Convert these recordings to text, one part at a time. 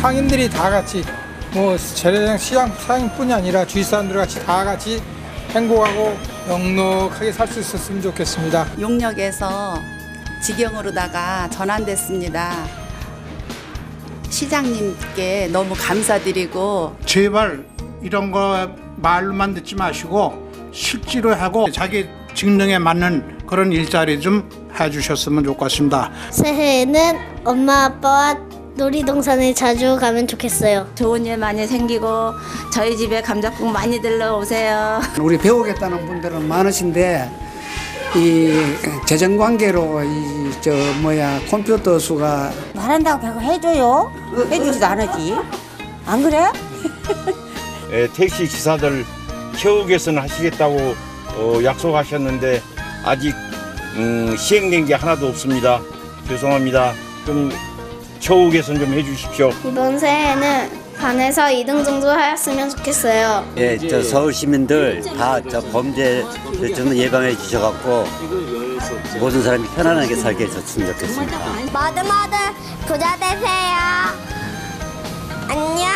상인들이 다 같이 뭐 재래장 시장 상인뿐이 아니라 주위 사람들 같이 다 같이 행복하고 넉넉하게 살 수 있었으면 좋겠습니다. 용역에서 직영으로다가 전환됐습니다. 시장님께 너무 감사드리고 제발 이런 거 말로만 듣지 마시고 실제로 하고 자기 직능에 맞는 그런 일자리 좀 해주셨으면 좋겠습니다. 새해에는 엄마 아빠와 놀이동산에 자주 가면 좋겠어요. 좋은 일 많이 생기고 저희 집에 감자국 많이 들러 오세요. 우리 배우겠다는 분들은 많으신데 이 재정 관계로 이 저 뭐야 컴퓨터 수가 말한다고 배고 해줘요? 해주지도 않았지. 안 그래? 예, 택시 기사들 최후 개선 하시겠다고 어, 약속하셨는데 아직 음, 시행된 게 하나도 없습니다. 죄송합니다. 좀 최후 개선 좀 해주십시오. 이번 새해에는 반에서 2등 정도 하였으면 좋겠어요. 예, 저 서울 시민들 다 저 범죄 좀 예방해 주셔갖고 모든 사람이 편안하게 살게 해줬으면 좋겠습니다. 모두 모두 부자 되세요. 안녕.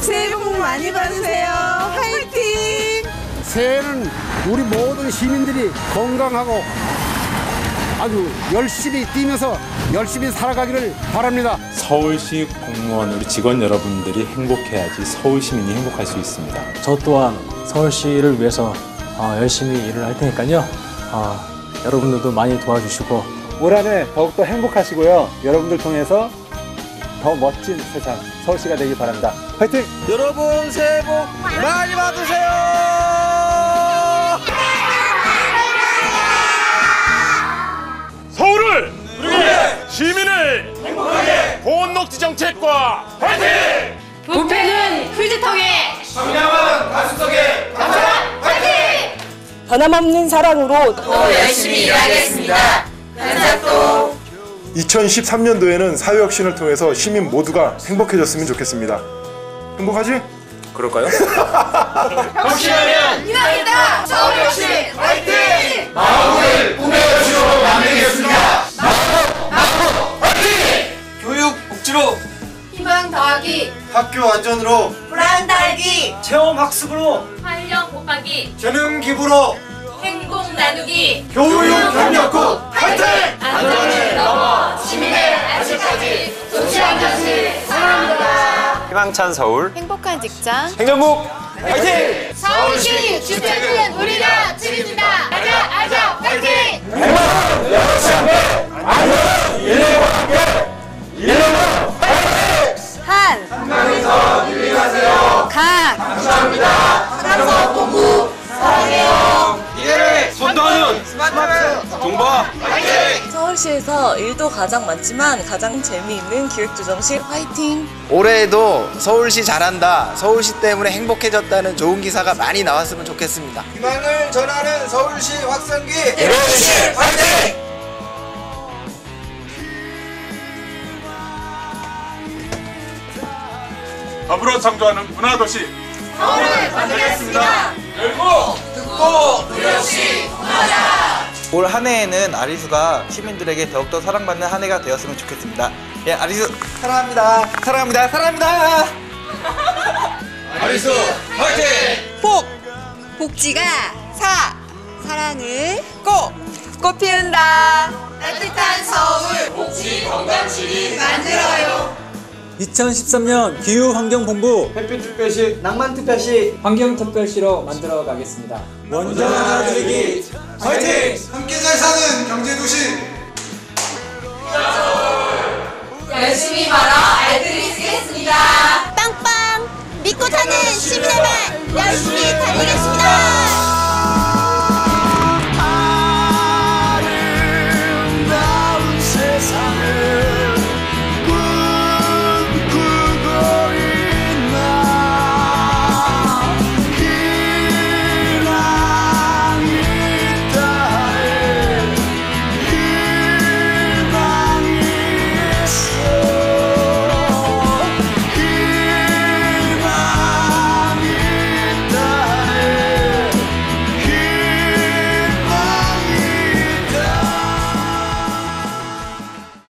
새해 복 많이 받으세요. 화이팅! 새해는 우리 모든 시민들이 건강하고 아주 열심히 뛰면서 열심히 살아가기를 바랍니다. 서울시 공무원 우리 직원 여러분들이 행복해야지 서울 시민이 행복할 수 있습니다. 저 또한 서울시를 위해서 어, 열심히 일을 할 테니까요. 어, 여러분들도 많이 도와주시고 올 한해 더욱더 행복하시고요. 여러분들 통해서 더 멋진 세상 서울시가 되길 바랍니다. 화이팅! 여러분 새해 복 많이 받으세요. 시민을 행복하게 보온녹지 정책과 화이팅! 부패는 휴지통에 청량한 가슴속에 감사 화이팅! 변함없는 사랑으로 더 열심히 일하겠습니다. 감사도 2013년도에는 사회혁신을 통해서 시민 모두가 행복해졌으면 좋겠습니다. 행복하지? 그럴까요? 혁신하면 희망이다. 서울혁신 화이팅! 마음을 꾸며주로 만들겠습니다. 더하기. 학교 안전으로 불안 달기. 체험 학습으로 활력 곱하기. 재능 기부로 행복 나누기. 교육 경력국. 화이팅! 안전을 넘어. 시민의 안심까지 도시락 현실 사랑합니다. 희망찬 서울. 행복한 직장. 행정국. 화이팅! 서울시 주택은 우리가 책임진다. 아자 아자. 화이팅! 한 스마트 동바 화이팅! 서울시에서 일도 가장 많지만 가장 재미있는 기획조정실 화이팅! 올해에도 서울시 잘한다, 서울시 때문에 행복해졌다는 좋은 기사가 많이 나왔으면 좋겠습니다. 희망을 전하는 서울시 확성기 대로시 화이팅! 앞으로 창조하는 문화도시 서울을 만들겠습니다. 열고 듣고 문화자. 올 한 해에는 아리수가 시민들에게 더욱더 사랑받는 한 해가 되었으면 좋겠습니다. 예, 아리수 사랑합니다. 사랑합니다. 사랑합니다. 아리수 화이팅! 복! 복지가 사! 사랑을 꽃! 꽃 피운다! 따뜻한 서울 복지 건강실이 만들어요. 2013년 기후환경본부 햇빛특별시, 낭만특별시 환경특별시로 만들어 가겠습니다. 원전 하나 줄이기 화이팅! 함께 잘 사는 경제도시 열심히 말아 알들이 쓰겠습니다. 빵빵 믿고 사는 시민의 말 열심히 달리겠습니다.